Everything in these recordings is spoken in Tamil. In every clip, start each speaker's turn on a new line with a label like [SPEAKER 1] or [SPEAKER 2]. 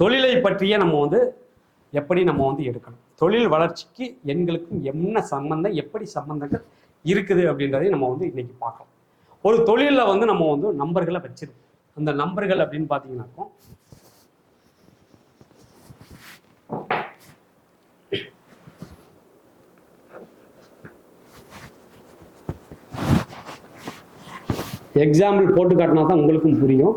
[SPEAKER 1] தொழிலை பற்றிய நம்ம வந்து எப்படி நம்ம வந்து எடுக்கணும்? தொழில் வளர்ச்சிக்கு எண்களுக்கும் என்ன சம்பந்தம் எப்படி சம்பந்தங்கள் இருக்குது அப்படின்றதையும் நம்ம வந்து இன்னைக்கு பார்க்கலாம். ஒரு தொழிலில் வந்து நம்ம வந்து நம்பர்களை வச்சிருக்கோம். அந்த நம்பர்கள் அப்படின்னு பார்த்தீங்கன்னாக்கும் எக்ஸாம்பிள் போட்டு காட்டினா தான் உங்களுக்கும் புரியும்.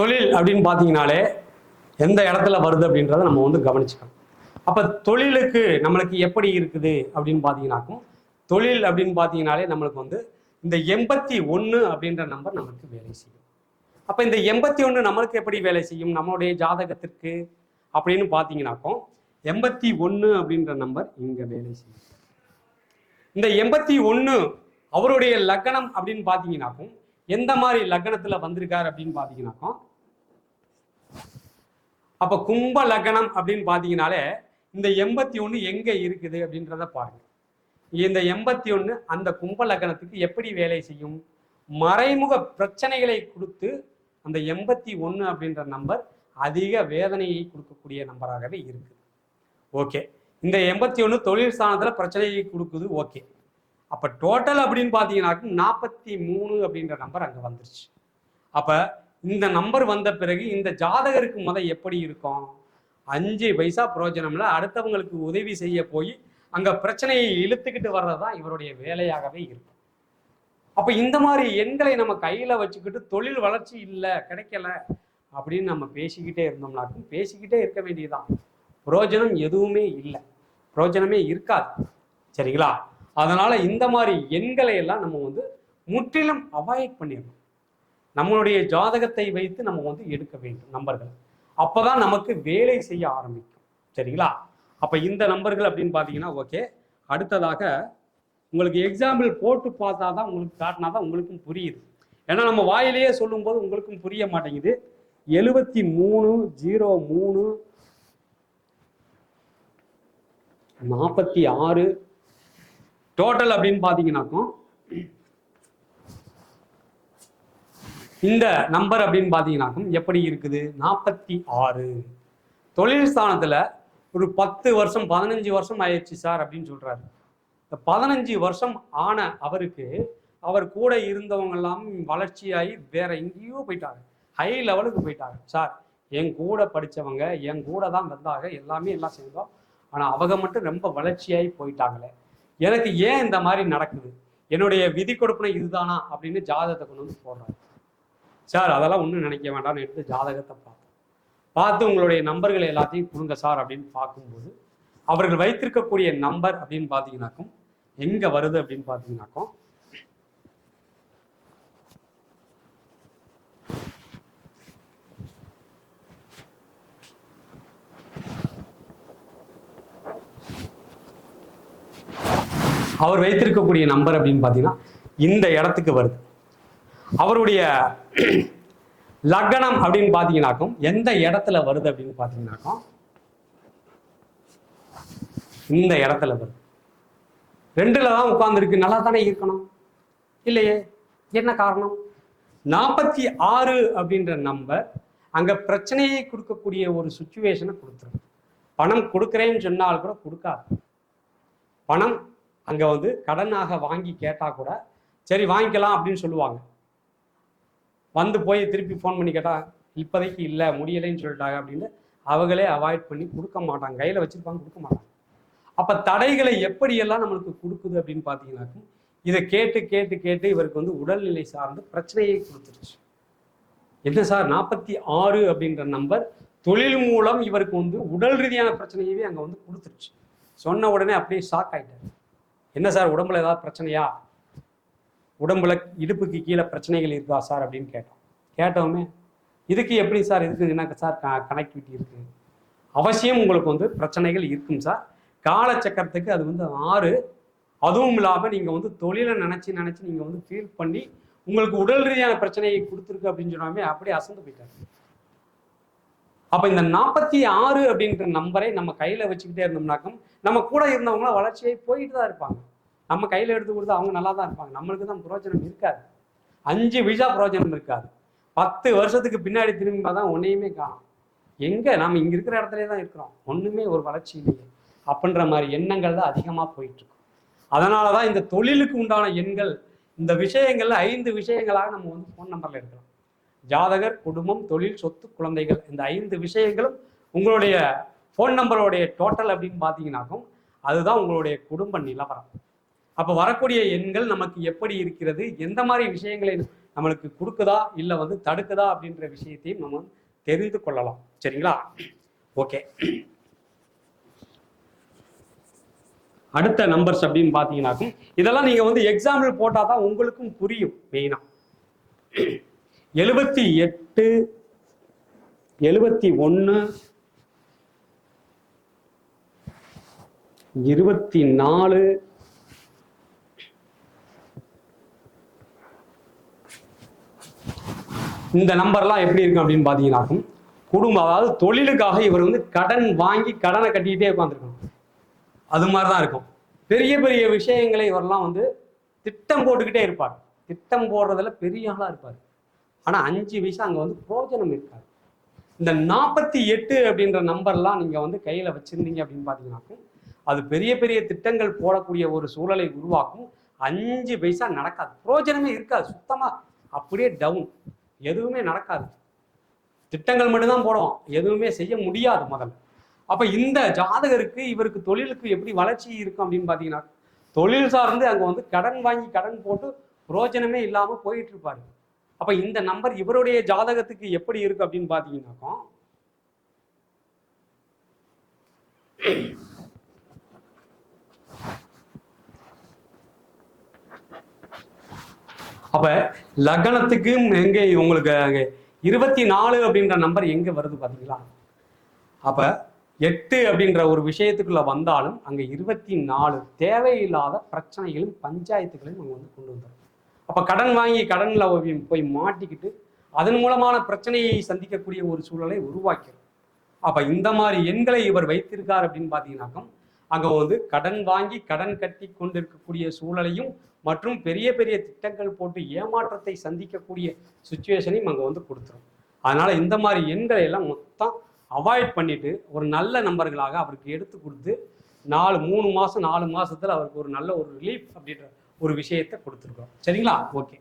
[SPEAKER 1] தொழில் அப்படின்னு பார்த்தீங்கனாலே எந்த இடத்துல வருது அப்படின்றத நம்ம வந்து கவனிச்சுக்கணும். அப்போ தொழிலுக்கு நம்மளுக்கு எப்படி இருக்குது அப்படின்னு பார்த்தீங்கன்னாக்கும் தொழில் அப்படின்னு பார்த்தீங்கனாலே நம்மளுக்கு வந்து இந்த எண்பத்தி ஒன்று அப்படின்ற நம்பர் நமக்கு வேலை செய்யும். அப்போ இந்த எண்பத்தி ஒன்று நம்மளுக்கு எப்படி வேலை செய்யும்? நம்மளுடைய ஜாதகத்திற்கு அப்படின்னு பார்த்தீங்கன்னாக்கும் எண்பத்தி ஒன்று அப்படின்ற நம்பர் இங்கே வேலை செய்யும். இந்த எண்பத்தி ஒன்று அவருடைய லக்னம் அப்படின்னு பார்த்தீங்கன்னாக்கும் எந்த மாதிரி லக்கணத்தில் வந்திருக்காரு அப்படின்னு பார்த்தீங்கன்னாக்கும் அப்ப கும்ப லக்னம் அப்படின்னு பார்த்தீங்கனாலே இந்த எண்பத்தி ஒன்று எங்க இருக்குது அப்படின்றத பாருங்க. இந்த எண்பத்தி ஒன்று அந்த கும்ப லக்னத்துக்கு எப்படி வேலை செய்யும்? மறைமுக பிரச்சனைகளை கொடுத்து அந்த எண்பத்தி ஒன்று அப்படின்ற நம்பர் அதிக வேதனையை கொடுக்கக்கூடிய நம்பராகவே இருக்குது ஓகே இந்த எண்பத்தி ஒன்று தொழில் ஸ்தானத்தில் பிரச்சனையை கொடுக்குது ஓகே அப்போ டோட்டல் அப்படின்னு பார்த்தீங்கன்னாக்கும் நாற்பத்தி மூணு அப்படின்ற நம்பர் அங்கே வந்துருச்சு. அப்போ இந்த நம்பர் வந்த பிறகு இந்த ஜாதகருக்கு முத எப்படி இருக்கும்? அஞ்சு பைசா பிரயோஜனம்ல அடுத்தவங்களுக்கு உதவி செய்ய போய் அங்கே பிரச்சனையை இழுத்துக்கிட்டு வர்றது தான் இவருடைய வேலையாகவே இருக்கும். அப்போ இந்த மாதிரி எண்களை நம்ம கையில் வச்சுக்கிட்டு தொழில் வளர்ச்சி இல்லை கிடைக்கல அப்படின்னு நம்ம பேசிக்கிட்டே இருந்தோம்னாக்கும் பேசிக்கிட்டே இருக்க வேண்டியதுதான். பிரயோஜனம் எதுவுமே இல்லை. பிரயோஜனமே இருக்காது. சரிங்களா? அதனால இந்த மாதிரி எண்களை எல்லாம் நம்ம வந்து முற்றிலும் அவாய்ட் பண்ணிடணும். நம்மளுடைய ஜாதகத்தை வைத்து நம்ம வந்து எடுக்க வேண்டும் நம்பர்கள் அப்போதான் நமக்கு வேலை செய்ய ஆரம்பிக்கும். சரிங்களா? அப்போ இந்த நம்பர்கள் அப்படின்னு பார்த்தீங்கன்னா ஓகே அடுத்ததாக உங்களுக்கு எக்ஸாம்பிள் போட்டு பார்த்தா தான் உங்களுக்கு காட்டினா தான் உங்களுக்கும் புரியுது. ஏன்னா நம்ம வாயிலேயே சொல்லும்போது உங்களுக்கும் புரிய மாட்டேங்குது. எழுபத்தி மூணு ஜீரோ மூணு நாற்பத்தி ஆறு டோட்டல் அப்படின்னு பார்த்தீங்கன்னாக்கும் இந்த நம்பர் அப்படின்னு பார்த்தீங்கன்னாக்கும் எப்படி இருக்குது? நாற்பத்தி ஆறு. தொழில் ஸ்தானத்தில் ஒரு பத்து வருஷம் பதினஞ்சு வருஷம் ஆயிடுச்சு சார் அப்படின்னு சொல்கிறாரு இந்த பதினஞ்சு வருஷம் ஆன அவருக்கு அவர் கூட இருந்தவங்க எல்லாம் வளர்ச்சியாகி வேற எங்கேயோ போயிட்டாங்க. ஹை லெவலுக்கு போயிட்டாங்க. சார் என் கூட படித்தவங்க என் கூட தான் வந்தாங்க. எல்லாமே எல்லாம் செய்தோம் ஆனால் அவங்க மட்டும் ரொம்ப வளர்ச்சியாகி போயிட்டாங்களே. எனக்கு ஏன் இந்த மாதிரி நடக்குது? என்னுடைய விதி கொடுப்பனை இதுதானா? அப்படின்னு ஜாதகத்தை கொண்டு வந்து போடுறாரு. சார் அதெல்லாம் ஒன்றும் நினைக்க வேண்டாம்னு எடுத்து ஜாதகத்தை பார்த்தேன் பார்த்து உங்களுடைய நம்பர்கள் எல்லாத்தையும் கொடுங்க சார் அப்படின்னு பார்க்கும்போது அவர்கள் வைத்திருக்கக்கூடிய நம்பர் அப்படின்னு பார்த்தீங்கன்னாக்கும் எங்க வருது? அப்படின்னு பார்த்தீங்கன்னாக்கும் அவர் வைத்திருக்கக்கூடிய நம்பர் அப்படின்னு பார்த்தீங்கன்னா இந்த இடத்துக்கு வருது. அவருடைய லக்னம் அப்படின்னு பார்த்தீங்கன்னாக்கும் எந்த இடத்துல வருது அப்படின்னு பார்த்தீங்கன்னாக்கும் இந்த இடத்துல வருது. ரெண்டுல தான் உட்கார்ந்துருக்கு. நல்லா தானே இருக்கணும்? இல்லையே. என்ன காரணம்? நாற்பத்தி ஆறு அப்படின்ற நம்பர் அங்க பிரச்சனையை கொடுக்கக்கூடிய ஒரு சுச்சுவேஷனை கொடுத்துரும். பணம் கொடுக்குறேன்னு சொன்னால் கூட கொடுக்காது. பணம் அங்க வந்து கடனாக வாங்கி கேட்டா கூட சரி வாங்கிக்கலாம் அப்படின்னு சொல்லுவாங்க. வந்து போய் திருப்பி ஃபோன் பண்ணி கேட்டா இப்போதைக்கு இல்லை முடியலைன்னு சொல்லிட்டாங்க அப்படின்னு அவங்களே அவாய்ட் பண்ணி கொடுக்க மாட்டாங்க. கையில் வச்சுருப்பாங்க கொடுக்க மாட்டாங்க. அப்போ தடைகளை எப்படியெல்லாம் நம்மளுக்கு கொடுக்குது அப்படின்னு பார்த்தீங்கன்னாக்கும் இதை கேட்டு கேட்டு கேட்டு இவருக்கு வந்து உடல்நிலை சார்ந்து பிரச்சனையை கொடுத்துருச்சு. என்ன சார்? நாற்பத்தி ஆறு அப்படின்ற நம்பர் தொழில் மூலம் இவருக்கு வந்து உடல் ரீதியான பிரச்சனையவே அங்கே வந்து கொடுத்துருச்சு. சொன்ன உடனே அப்படியே ஷாக் ஆகிட்டார் என்ன சார்? உடம்புல ஏதாவது பிரச்சனையா? உடம்புல இடுப்புக்கு கீழே பிரச்சனைகள் இருக்கா சார் அப்படின்னு கேட்டோம். கேட்டவுமே இதுக்கு எப்படி சார் இதுக்கு என்ன சார் கனெக்டிவிட்டி இருக்குது அவசியம் உங்களுக்கு வந்து பிரச்சனைகள் இருக்கும் சார். காலச்சக்கரத்துக்கு அது வந்து ஆறு. அதுவும் இல்லாமல் நீங்கள் வந்து தொழிலை நினச்சி நினச்சி நீங்கள் வந்து ஃபீல் பண்ணி உங்களுக்கு உடல் ரீதியான பிரச்சனையை கொடுத்துருக்கு அப்படின்னு சொன்னாமே அப்படியே அசந்து போயிட்டாரு. அப்போ இந்த நாற்பத்தி ஆறு அப்படின்ற நம்பரை நம்ம கையில் வச்சுக்கிட்டே இருந்தோம்னாக்கும் நம்ம கூட இருந்தவங்களாம் வளர்ச்சியை போயிட்டு தான் இருப்பாங்க. நம்ம கையில் எடுத்து கொடுத்து அவங்க நல்லா தான் இருப்பாங்க. நம்மளுக்கு தான் பிரயோஜனம் இருக்காது. அஞ்சு விசா பிரயோஜனம் இருக்காது. பத்து வருஷத்துக்கு பின்னாடி திரும்பி தான் ஒன்றையுமே காணும். எங்கே? நம்ம இங்கே இருக்கிற இடத்துல தான் இருக்கிறோம். ஒன்றுமே ஒரு வளர்ச்சி இல்லையே. அப்படின்ற மாதிரி எண்ணங்கள் தான் அதிகமாக போயிட்டுருக்கும் அதனால தான் இந்த தொழிலுக்கு உண்டான எண்கள் இந்த விஷயங்கள்ல ஐந்து விஷயங்களாக நம்ம வந்து ஃபோன் நம்பரில் எடுக்கலாம். ஜாதகர் குடும்பம் தொழில் சொத்து குழந்தைகள் இந்த ஐந்து விஷயங்களும் உங்களுடைய ஃபோன் நம்பரோடைய டோட்டல் அப்படின்னு பார்த்தீங்கன்னாக்கும் அதுதான் உங்களுடைய குடும்ப நிலவரம். அப்போ வரக்கூடிய எண்கள் நமக்கு எப்படி இருக்கிறது? எந்த மாதிரி விஷயங்களை நம்மளுக்கு கொடுக்குதா? இல்லை வந்து தடுக்குதா? அப்படின்ற விஷயத்தையும் நம்ம தெரிந்து கொள்ளலாம். சரிங்களா? ஓகே. அடுத்த நம்பர்ஸ் அப்படின்னு பார்த்தீங்கன்னாக்கும் இதெல்லாம் நீங்கள் வந்து எக்ஸாம்பிள் போட்டால் தான் உங்களுக்கும் புரியும் மெயினாக எழுபத்தி எட்டு எழுபத்தி ஒன்று இருபத்தி நாலு இந்த நம்பர்லாம் எப்படி இருக்கும் அப்படின்னு பார்த்தீங்கன்னாக்கும் குடும்பம் அதாவது தொழிலுக்காக இவர் வந்து கடன் வாங்கி கடனை கட்டிக்கிட்டே உட்காந்துருக்கணும் அது மாதிரி தான் இருக்கும். பெரிய பெரிய விஷயங்களை இவரெல்லாம் வந்து திட்டம் போட்டுக்கிட்டே இருப்பார். திட்டம் போடுறதுல பெரிய ஆளாக இருப்பார். ஆனால் அஞ்சு வயசு அங்கே வந்து பிரோஜனம் இருக்காது. இந்த நாற்பத்தி எட்டு அப்படின்ற நம்பர்லாம் நீங்கள் வந்து கையில் வச்சுருந்தீங்க அப்படின்னு பார்த்தீங்கன்னாக்கும் அது பெரிய பெரிய திட்டங்கள் போடக்கூடிய ஒரு சூழலை உருவாக்கும். அஞ்சு பைசா நடக்காது. பிரோஜனமே இருக்காது. சுத்தமாக அப்படியே டவுன் எதுவுமே நடக்காது. திட்டங்கள் மட்டும்தான் போடுவோம் எதுவுமே செய்ய முடியாது முதல்ல. அப்ப இந்த ஜாதகருக்கு இவருக்கு தொழிலுக்கு எப்படி வளர்ச்சி இருக்கும் அப்படின்னு பாத்தீங்கன்னா தொழில் சார்ந்து அங்க வந்து கடன் வாங்கி கடன் போட்டு புரோஜனமே இல்லாம போயிட்டு இருப்பாரு. அப்ப இந்த நம்பர் இவருடைய ஜாதகத்துக்கு எப்படி இருக்கு அப்படின்னு பாத்தீங்கன்னாக்கா அப்போ லக்னத்துக்கும் எங்கே உங்களுக்கு அங்கே இருபத்தி நாலு அப்படின்ற நம்பர் எங்கே வருது பார்த்தீங்களா அப்போ எட்டு அப்படின்ற ஒரு விஷயத்துக்குள்ள வந்தாலும் அங்கே இருபத்தி நாலு தேவையில்லாத பிரச்சனைகளும் பஞ்சாயத்துகளையும் நாங்கள் வந்து கொண்டு வந்தார் அப்போ கடன் வாங்கி கடனில் போய்- போய் மாட்டிக்கிட்டு அதன் மூலமான பிரச்சனையை சந்திக்கக்கூடிய ஒரு சூழலை உருவாக்கிடும் அப்போ இந்த மாதிரி எண்களை இவர் வைத்திருக்கார் அப்படின்னு பாத்தீங்கன்னாக்கம் அங்கே வந்து கடன் வாங்கி கடன் கட்டி கொண்டிருக்கக்கூடிய சூழலையும் மற்றும் பெரிய பெரிய திட்டங்கள் போட்டு ஏமாற்றத்தை சந்திக்கக்கூடிய சுச்சுவேஷனையும் அங்கே வந்து கொடுத்துரும். அதனால் இந்த மாதிரி எண்களை எல்லாம் மொத்தம் அவாய்ட் பண்ணிட்டு ஒரு நல்ல நம்பர்களாக அவருக்கு எடுத்து கொடுத்து நாலு மூணு மாதம் நாலு மாதத்தில் அவருக்கு ஒரு நல்ல ஒரு ரிலீஃப் அப்படின்ற ஒரு விஷயத்தை கொடுத்துருக்கோம். சரிங்களா? ஓகே.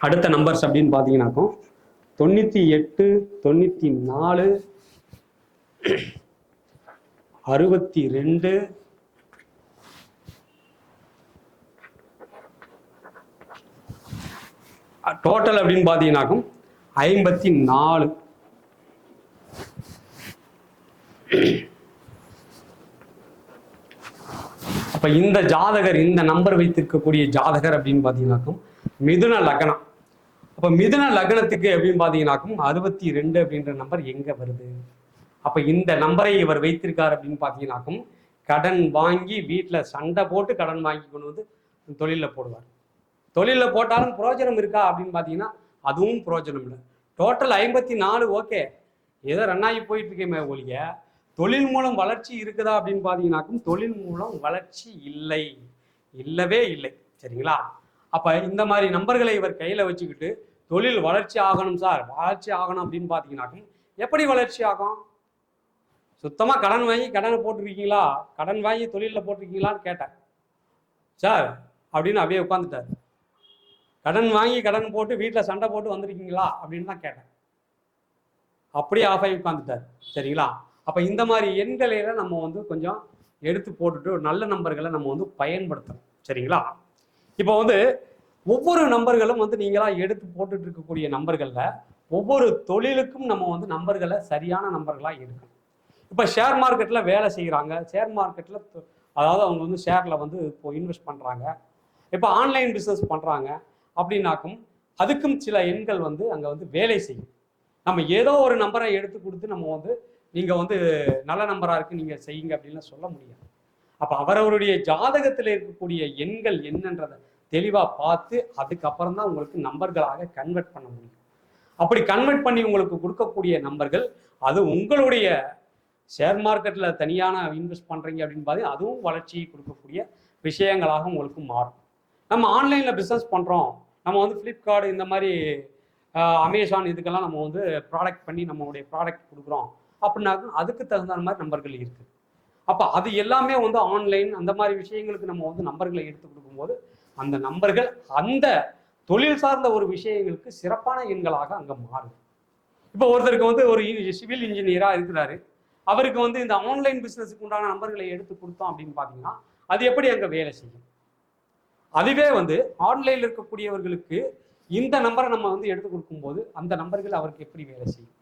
[SPEAKER 1] அடுத்த நம்பர்ஸ் அப்படின்னு பார்த்தீங்கன்னாக்கும் தொண்ணூற்றி எட்டு தொண்ணூற்றி நாலு அறுபத்தி ரெண்டு டோட்டல் அப்படின்னு பார்த்தீங்கன்னாக்கும் ஐம்பத்தி நாலு அப்ப இந்த ஜாதகர் இந்த நம்பர் வைத்திருக்கக்கூடிய ஜாதகர் அப்படின்னு பார்த்தீங்கன்னாக்கும் மிதுன லக்னம். அப்ப மிதுன லக்னத்துக்கு அப்படின்னு பார்த்தீங்கன்னாக்கும் அறுபத்தி ரெண்டு அப்படின்ற நம்பர் எங்க வருது? அப்போ இந்த நம்பரை இவர் வைத்திருக்கார் அப்படின்னு பார்த்தீங்கன்னாக்கும் கடன் வாங்கி வீட்டில் சண்டை போட்டு கடன் வாங்கி கொண்டு வந்து தொழிலில் போடுவார். தொழிலில் போட்டாலும் புரோஜனம் இருக்கா அப்படின்னு பார்த்தீங்கன்னா அதுவும் புரோஜனம் இல்லை. டோட்டல் ஐம்பத்தி நாலு ஓகே. ஏதோ ரன் ஆகி போயிட்டு இருக்கேமே ஒழிய தொழில் மூலம் வளர்ச்சி இருக்குதா அப்படின்னு பார்த்தீங்கன்னாக்கும் தொழில் மூலம் வளர்ச்சி இல்லை. இல்லவே இல்லை. சரிங்களா? அப்போ இந்த மாதிரி நம்பர்களை இவர் கையில் வச்சுக்கிட்டு தொழில் வளர்ச்சி ஆகணும் சார் வளர்ச்சி ஆகணும் அப்படின்னு பார்த்தீங்கன்னாக்கும் எப்படி வளர்ச்சி ஆகும்? சுத்தமாக கடன் வாங்கி கடனை போட்டிருக்கீங்களா? கடன் வாங்கி தொழிலில் போட்டிருக்கீங்களான்னு கேட்டேன். சார் அப்படின்னு அப்படியே உட்காந்துட்டார் கடன் வாங்கி கடன் போட்டு வீட்டில் சண்டை போட்டு வந்திருக்கீங்களா? அப்படின்னு தான் கேட்டேன். அப்படியே ஆஃப் ஆகி உட்காந்துட்டார் சரிங்களா? அப்போ இந்த மாதிரி எண்களையில நம்ம வந்து கொஞ்சம் எடுத்து போட்டுட்டு நல்ல நம்பர்களை நம்ம வந்து பயன்படுத்தணும். சரிங்களா? இப்போ வந்து ஒவ்வொரு நம்பர்களும் வந்து நீங்களா எடுத்து போட்டுட்டு இருக்கக்கூடிய நம்பர்களில் ஒவ்வொரு தொழிலுக்கும் நம்ம வந்து நம்பர்களை சரியான நம்பர்களாக எடுக்கணும். இப்போ ஷேர் மார்க்கெட்டில் வேலை செய்கிறாங்க ஷேர் மார்க்கெட்டில் அதாவது அவங்க வந்து ஷேரில் வந்து இப்போ இன்வெஸ்ட் பண்ணுறாங்க இப்போ ஆன்லைன் பிஸ்னஸ் பண்ணுறாங்க அப்படின்னாக்கும் அதுக்கும் சில எண்கள் வந்து அங்கே வந்து வேலை செய்யும். நம்ம ஏதோ ஒரு நம்பரை எடுத்து கொடுத்து நம்ம வந்து நீங்கள் வந்து நல்ல நம்பராக இருக்குது நீங்கள் செய்யுங்க அப்படின்லாம் சொல்ல முடியாது. அப்போ அவரவருடைய ஜாதகத்தில் இருக்கக்கூடிய எண்கள் என்னன்றதை தெளிவாக பார்த்து அதுக்கப்புறம் தான் உங்களுக்கு நம்பர்களாக கன்வெர்ட் பண்ண முடியும். அப்படி கன்வெர்ட் பண்ணி உங்களுக்கு கொடுக்கக்கூடிய நம்பர்கள் அது உங்களுடைய ஷேர் மார்க்கெட்டில் தனியான இன்வெஸ்ட் பண்ணுறீங்க அப்படின்னு பார்த்தீங்கன்னா அதுவும் வளர்ச்சியை கொடுக்கக்கூடிய விஷயங்களாக உங்களுக்கு மாறும். நம்ம ஆன்லைனில் பிஸ்னஸ் பண்ணுறோம் நம்ம வந்து ஃப்ளிப்கார்ட் இந்த மாதிரி அமேசான் இதுக்கெல்லாம் நம்ம வந்து ப்ராடக்ட் பண்ணி நம்மளுடைய ப்ராடக்ட் கொடுக்குறோம். அப்படின்னாக்க அதுக்கு தகுந்த மாதிரி நம்பர்கள் இருக்குது அப்போ அது எல்லாமே வந்து ஆன்லைன் அந்த மாதிரி விஷயங்களுக்கு நம்ம வந்து நம்பர்களை எடுத்து கொடுக்கும்போது அந்த நம்பர்கள் அந்த தொழில் சார்ந்த ஒரு விஷயங்களுக்கு சிறப்பான எண்களாக அங்கே மாறுது. இப்போ ஒருத்தருக்கு வந்து ஒரு சிவில் இன்ஜினியராக இருக்கிறாரு. அவருக்கு வந்து இந்த ஆன்லைன் பிஸ்னஸுக்கு உண்டான நம்பர்களை எடுத்து கொடுத்தோம் அப்படின்னு பார்த்தீங்கன்னா அது எப்படி அங்கே வேலை செய்யும்? அதுவே வந்து ஆன்லைனில் இருக்கக்கூடியவர்களுக்கு இந்த நம்பரை நம்ம வந்து எடுத்து கொடுக்கும்போது அந்த நம்பர்கள் அவருக்கு எப்படி வேலை செய்யும்?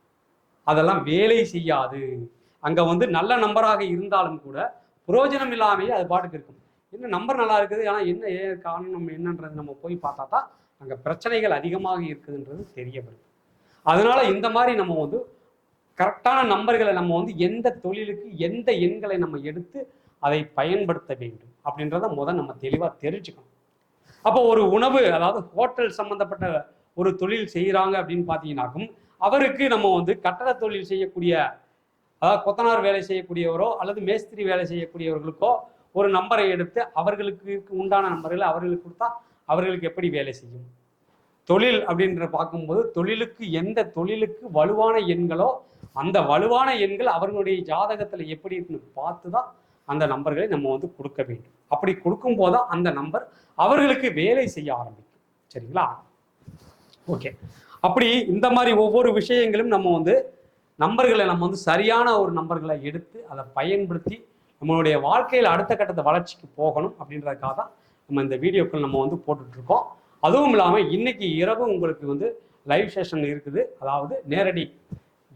[SPEAKER 1] அதெல்லாம் வேலை செய்யாது. அங்கே வந்து நல்ல நம்பராக இருந்தாலும் கூட புரோஜனம் இல்லாமையே அது பாட்டுக்கு இருக்கும். என்ன நம்பர் நல்லா இருக்குது ஆனால் என்ன ஏன் காரணம் என்னன்றது நம்ம போய் பார்த்தா தான் அங்கே பிரச்சனைகள் அதிகமாக இருக்குதுன்றது தெரிய வருது அதனால இந்த மாதிரி நம்ம வந்து கரெக்டான நம்பர்களை நம்ம வந்து எந்த தொழிலுக்கு எந்த எண்களை நம்ம எடுத்து அதை பயன்படுத்த வேண்டும் அப்படின்றத முதல் நம்ம தெளிவாக தெரிஞ்சுக்கணும். அப்போ ஒரு உணவு அதாவது ஹோட்டல் சம்மந்தப்பட்ட ஒரு தொழில் செய்கிறாங்க அப்படின்னு பார்த்தீங்கன்னாக்கும் அவருக்கு நம்ம வந்து கட்டட தொழில் செய்யக்கூடிய அதாவது கொத்தனார் வேலை செய்யக்கூடியவரோ அல்லது மேஸ்திரி வேலை செய்யக்கூடியவர்களுக்கோ ஒரு நம்பரை எடுத்து அவர்களுக்கு உண்டான நம்பர்களை அவர்களுக்கு கொடுத்தா அவர்களுக்கு எப்படி வேலை செய்யும்? தொழில் அப்படின்ற பார்க்கும்போது தொழிலுக்கு எந்த தொழிலுக்கு வலுவான எண்களோ அந்த வலுவான எண்கள் அவர்களுடைய ஜாதகத்தில் எப்படி இருக்குன்னு பார்த்து தான் அந்த நம்பர்களை நம்ம வந்து கொடுக்க வேண்டும். அப்படி கொடுக்கும்போது தான் அந்த நம்பர் அவர்களுக்கு வேலை செய்ய ஆரம்பிக்கும். சரிங்களா? ஓகே. அப்படி இந்த மாதிரி ஒவ்வொரு விஷயங்களும் நம்ம வந்து நம்பர்களை நம்ம வந்து சரியான ஒரு நம்பர்களை எடுத்து அதை பயன்படுத்தி நம்மளுடைய வாழ்க்கையில் அடுத்த கட்டத்தை வளர்ச்சிக்கு போகணும் அப்படின்றதுக்காக தான் நம்ம இந்த வீடியோக்கள் நம்ம வந்து போட்டுட்ருக்கோம். அதுவும் இல்லாமல் இன்னைக்கு இரவு உங்களுக்கு வந்து லைவ் செஷன் இருக்குது. அதாவது நேரடி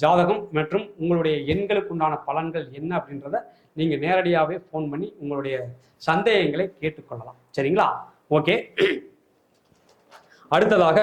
[SPEAKER 1] ஜாதகம் மற்றும் உங்களுடைய எண்களுக்கு உண்டான பலன்கள் என்ன அப்படின்றத நீங்கள் நேரடியாகவே ஃபோன் பண்ணி உங்களுடைய சந்தேகங்களை கேட்டுக்கொள்ளலாம். சரிங்களா? ஓகே அடுத்ததாக